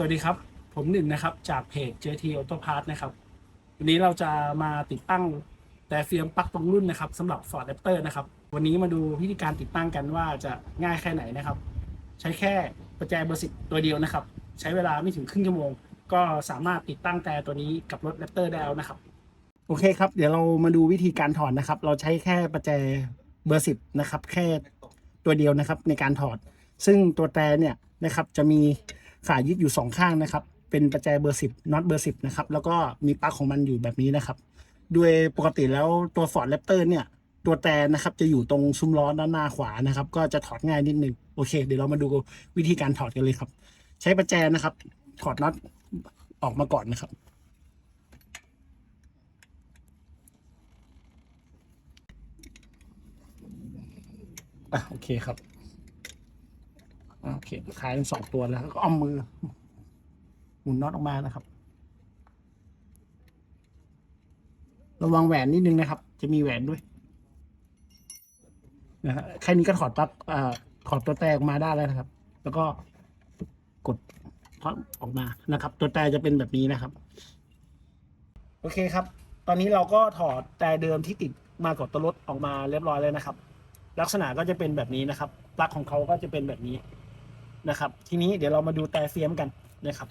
สวัสดีครับ ผมหนึ่งนะครับ จากเพจ JT Auto Parts นะครับ วันนี้เราจะมาติดตั้งแต่เฟียมปลั๊กตรงรุ่นนะครับสำหรับ Ford Raptor นะครับ วันนี้มาดูวิธีการติดตั้งกันว่าจะง่ายแค่ไหนนะครับ ใช้แค่ประแจเบอร์สิบตัวเดียวนะครับ ใช้เวลาไม่ถึงครึ่งชั่วโมง ก็สามารถติดตั้งแต่ตัวนี้กับรถ Raptor ได้แล้วนะครับ โอเคครับ เดี๋ยวเรามาดูวิธีการถอดนะครับ เราใช้แค่ประแจเบอร์สิบนะครับ แค่ตัวเดียวนะครับในการถอด ซึ่งตัวแต่เนี่ยนะครับจะมี ขายึดอยู่สองข้างนะครับ เป็นประแจเบอร์สิบน็อตเบอร์สิบนะครับ แล้วก็มีปลั๊กของมันอยู่แบบนี้นะครับ โดยปกติแล้วตัว Ford Raptor เนี่ย ตัวแต่นะครับจะอยู่ตรงซุ้มล้อด้านหน้าขวานะครับ ก็จะถอดง่ายนิดนึง โอเค เดี๋ยวเรามาดูวิธีการถอดกันเลยครับ ใช้ประแจนะครับ ถอดน็อตออกมาก่อนนะครับอะโอเคครับ เคขายเป็นสองตัวแล้วก็เอามือ หมุนน็อตออกมานะครับ ระวังแหวนนิดนึงนะครับ จะมีแหวนด้วยนะฮะแค่นี้ก็ถอดปลั๊กอ่าถอดตัวแต่ออกมาได้แล้วนะครับ แล้วก็กดพอออกมานะครับ ตัวแต่จะเป็นแบบนี้นะครับ โอเคครับ ตอนนี้เราก็ถอดแต่เดิมที่ติดมากับตัวรถออกมาเรียบร้อยแล้วนะครับ ลักษณะก็จะเป็นแบบนี้นะครับปลั๊กของเขาก็จะเป็นแบบนี้ นะครับ ทีนี้เดี๋ยวเรามาดูแต่เฟียมกันนะครับ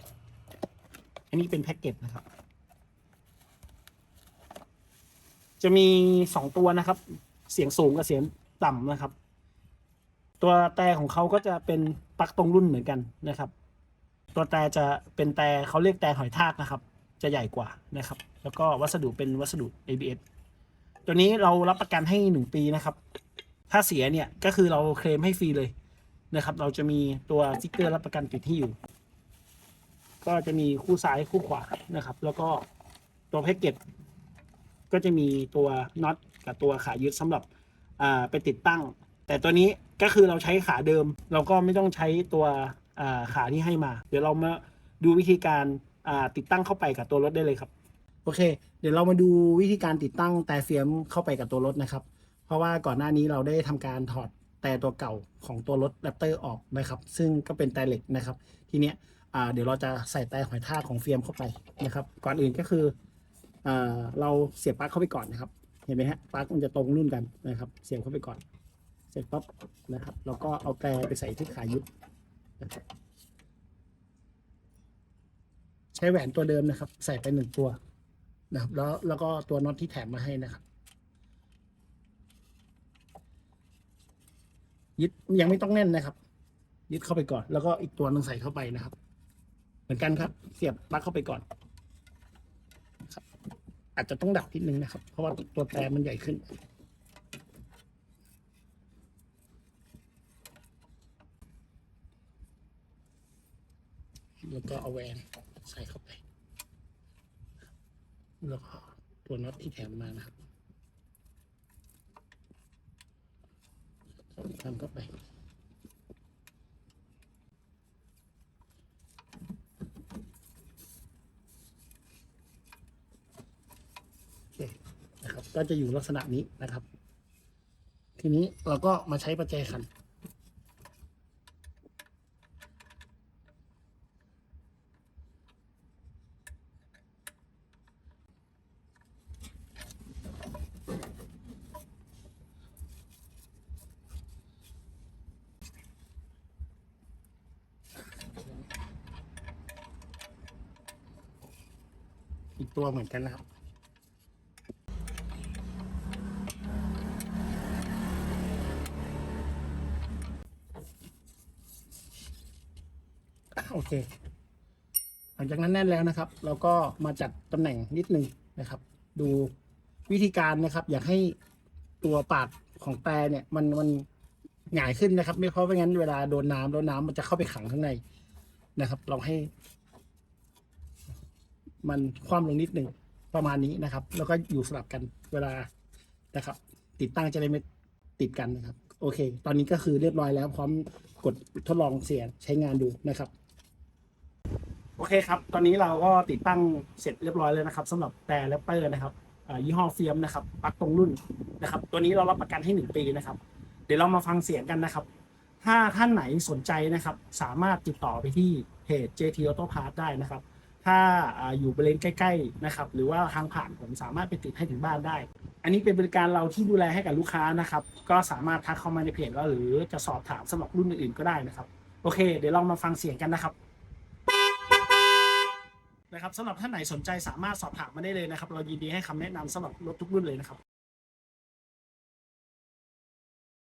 อันนี้เป็นแพ็กเกจนะครับ จะมีสองตัวนะครับ เสียงสูงกับเสียงต่ำนะครับ ตัวแต่ของเขาก็จะเป็นปักตรงรุ่นเหมือนกันนะครับ ตัวแต่จะเป็นแต่เขาเรียกแต่หอยทากนะครับ จะใหญ่กว่านะครับ แล้วก็วัสดุเป็นวัสดุ ABS ตัวนี้เรารับประกันให้หนึ่งปีนะครับ ถ้าเสียเนี่ยก็คือเราเคลมให้ฟรีเลย นะครับ เราจะมีตัวสติ๊กเกอร์รับประกันติดที่อยู่ ก็จะมีคู่ซ้ายคู่ขวานะครับ แล้วก็ตัวแพ็กเกจก็จะมีตัวน็อตกับตัวขายึดสำหรับไปติดตั้ง แต่ตัวนี้ก็คือเราใช้ขาเดิม เราก็ไม่ต้องใช้ตัวขาที่ให้มา เดี๋ยวเรามาดูวิธีการติดตั้งเข้าไปกับตัวรถได้เลยครับโอเค เดี๋ยวเรามาดูวิธีการติดตั้งแต่เฟียมเข้าไปกับตัวรถนะครับ เพราะว่าก่อนหน้านี้เราได้ทำการถอด แต่ตัวเก่าของตัวรถแรปเตอร์ออกนะครับ ซึ่งก็เป็นแต่เหล็กนะครับ ทีเนี้ยเดี๋ยวเราจะใส่แต่หอยทากของเฟียมเข้าไปนะครับ ก่อนอื่นก็คืออเราเสียบปลั๊กเข้าไปก่อนนะครับ เห็นไหมฮะปลั๊กมันจะตรงรุ่นกันนะครับ เสียบเข้าไปก่อน เสร็จปั๊บนะครับแล้วก็เอาแต่ไปใส่ที่ขายึดนะครับใช้แหวนตัวเดิมนะครับ ใส่ไปหนึ่งตัวนะครับแล้วแล้วก็ตัวน็อตที่แถมมาให้นะครับ ยึดยังไม่ต้องแน่นนะครับ ยึดเข้าไปก่อน แล้วก็อีกตัวนึงใส่เข้าไปนะครับ เหมือนกันครับ เสียบปลั๊กเข้าไปก่อนอาจจะต้องดับนิดนึงนะครับ เพราะว่าตัวแต่มันใหญ่ขึ้น แล้วก็เอาแหวนใส่เข้าไป แล้วก็ตัวน็อตที่แถมมานะครับ ทำเข้าไปนะครับก็จะอยู่ลักษณะนี้นะครับ ทีนี้เราก็มาใช้ประแจขัน ตัวเหมือนกันนะครับ โอเค หลังจากนั้นแน่นแล้วนะครับ เราก็มาจัดตำแหน่งนิดนึงนะครับ ดูวิธีการนะครับ อยากให้ตัวปากของแปรเนี่ย มันมันหงายขึ้นนะครับ ไม่เพราะไม่งั้นเวลาโดนน้ำแล้วน้ำมันจะเข้าไปขังข้างในนะครับลองให้ มันคว่ำลงนิดหนึ่งประมาณนี้นะครับ แล้วก็อยู่สลับกันเวลานะครับ ติดตั้งจะได้ไม่ติดกันนะครับ โอเค ตอนนี้ก็คือเรียบร้อยแล้วพร้อมกดทดลองเสียงใช้งานดูนะครับโอเคครับ ตอนนี้เราก็ติดตั้งเสร็จเรียบร้อยแล้วนะครับสำหรับแต่แรปเปอร์นะครับยี่ห้อเฟียมนะครับปักตรงรุ่นนะครับ ตัวนี้เรารับประกันให้หนึ่งปีนะครับ เดี๋ยวเรามาฟังเสียงกันนะครับ ถ้าท่านไหนสนใจนะครับ สามารถติดต่อไปที่เพจ JT Auto Parts ได้นะครับ ถ้าอยู่บริเวณใกล้ๆนะครับหรือว่าทางผ่านผมสามารถไปติดให้ถึงบ้านได้ อันนี้เป็นบริการเราที่ดูแลให้กับลูกค้านะครับ ก็สามารถทักเข้ามาในเพจเราหรือจะสอบถามสำหรับรุ่นอื่นๆก็ได้นะครับ โอเค เดี๋ยวลองมาฟังเสียงกันนะครับนะครับสำหรับท่านไหนสนใจสามารถสอบถามมาได้เลยนะครับ เรายินดีให้คำแนะนำสำหรับรถทุกรุ่นเลยนะครับ